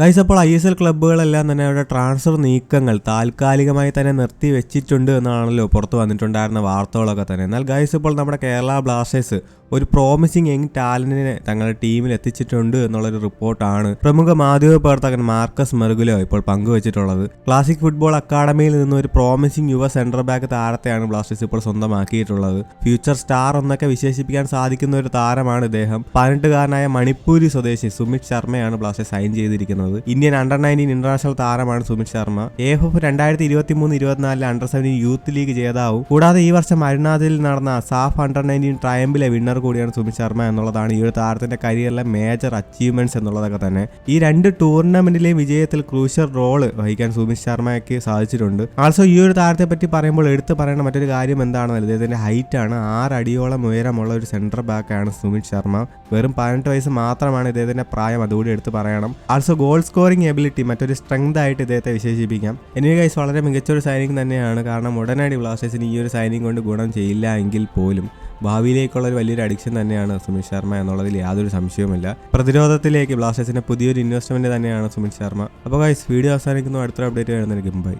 Guys അപ്പോൾ I S L ക്ലബ്ബുകളെല്ലാം തന്നെ അവരുടെ ട്രാൻസ്ഫർ നീക്കങ്ങൾ താൽക്കാലികമായി തന്നെ നിർത്തി വെച്ചിട്ടുണ്ട് എന്നാണല്ലോ പുറത്ത് വന്നിട്ടുണ്ടായിരുന്ന വാർത്തകളൊക്കെ തന്നെ. എന്നാൽ ഗൈസ് ഇപ്പോൾ നമ്മുടെ കേരള ബ്ലാസ്റ്റേഴ്സ് ഒരു പ്രോമിസിങ് യങ് ടാലന്റിനെ തങ്ങളുടെ ടീമിൽ എത്തിച്ചിട്ടുണ്ട് എന്നുള്ളൊരു റിപ്പോർട്ടാണ് പ്രമുഖ മാധ്യമ പ്രവർത്തകൻ മാർക്കസ് മെർഗുലോ ഇപ്പോൾ പങ്കുവച്ചിട്ടുള്ളത്. ക്ലാസിക് ഫുട്ബോൾ അക്കാഡമിയിൽ നിന്ന് ഒരു പ്രോമിസിങ് യുവ സെന്റർ ബാക്ക് താരത്തെയാണ് ബ്ലാസ്റ്റേഴ്സ് ഇപ്പോൾ സ്വന്തമാക്കിയിട്ടുള്ളത്. ഫ്യൂച്ചർ സ്റ്റാർ എന്നൊക്കെ വിശേഷിപ്പിക്കാൻ സാധിക്കുന്ന ഒരു താരമാണ് ഇദ്ദേഹം. പതിനെട്ടുകാരനായ മണിപ്പൂരി സ്വദേശി സുമിത് ശർമ്മയാണ് ബ്ലാസ്റ്റേഴ്സ് സൈൻ ചെയ്തിരിക്കുന്നത്. ഇന്ത്യൻ അണ്ടർ നയന്റീൻ ഇന്റർനാഷണൽ താരമാണ് സുമിത് ശർമ്മ. എഫ് രണ്ടായിരത്തി ഇരുപത്തി മൂന്ന് ഇരുപത്തിനാലിലെ അണ്ടർ സെവന്റീൻ യൂത്ത് ലീഗ് ജേതാവും. കൂടാതെ ഈ വർഷം അരുണാചലിൽ നടന്ന സാഫ് അണ്ടർ നയന്റീൻ ട്രയമ്പിലെ വിന്നർ കൂടിയാണ് സുമിത് ശർമ്മ എന്നുള്ളതാണ് ഈ ഒരു താരത്തിന്റെ കരിയറിലെ മേജർ അച്ചീവ്മെന്റ്സ് എന്നുള്ളതൊക്കെ തന്നെ. ഈ രണ്ട് ടൂർണമെന്റിലെ വിജയത്തിൽ ക്രൂഷ്യൽ റോൾ വഹിക്കാൻ സുമിത് ശർമ്മയ്ക്ക് സാധിച്ചിട്ടുണ്ട്. ആൾസോ ഈ ഒരു താരത്തെ പറ്റി പറയുമ്പോൾ എടുത്തു പറയേണ്ട മറ്റൊരു കാര്യം എന്താണെന്ന് ഇദ്ദേഹത്തിന്റെ ഹൈറ്റ് ആണ്. ആറ് അടിയോളം ഉയരമുള്ള ഒരു സെൻട്രൽ ബാക്കാണ് സുമിത് ശർമ്മ. വെറും പതിനെട്ട് വയസ്സ് മാത്രമാണ് ഇദ്ദേഹത്തിന്റെ പ്രായം. അതുകൂടി എടുത്തു പറയണം. ആൾസോ ഗോൾ സ്കോറിംഗ് എബിലിറ്റി മറ്റൊരു സ്ട്രെങ്ത് ആയിട്ട് ഇദ്ദേഹത്തെ വിശേഷിപ്പിക്കാം. എനിക്ക് ഗൈസ് വളരെ മികച്ചൊരു സൈനിങ് തന്നെയാണ്. കാരണം ഉടനടി ബ്ലാസ്റ്റേഴ്സിന് ഈ ഒരു സൈനിങ് കൊണ്ട് ഗുണം ചെയ്യില്ല എങ്കിൽ പോലും ഭാവിയിലേക്കുള്ള ഒരു വലിയൊരു അഡിക്ഷൻ തന്നെയാണ് സുമിത് ശർമ്മ എന്നുള്ളതിൽ യാതൊരു സംശയവുമില്ല. പ്രതിരോധത്തിലേക്ക് ബ്ലാസ്റ്റേഴ്സിന്റെ പുതിയൊരു ഇൻവെസ്റ്റ്മെന്റ് തന്നെയാണ് സുമിത് ശർമ്മ. അപ്പോൾ ഗൈസ് വീഡിയോ അവസാനിക്കുന്നു. അടുത്തൊരു അപ്ഡേറ്റ് വരുന്നതായിരിക്കും. ബൈ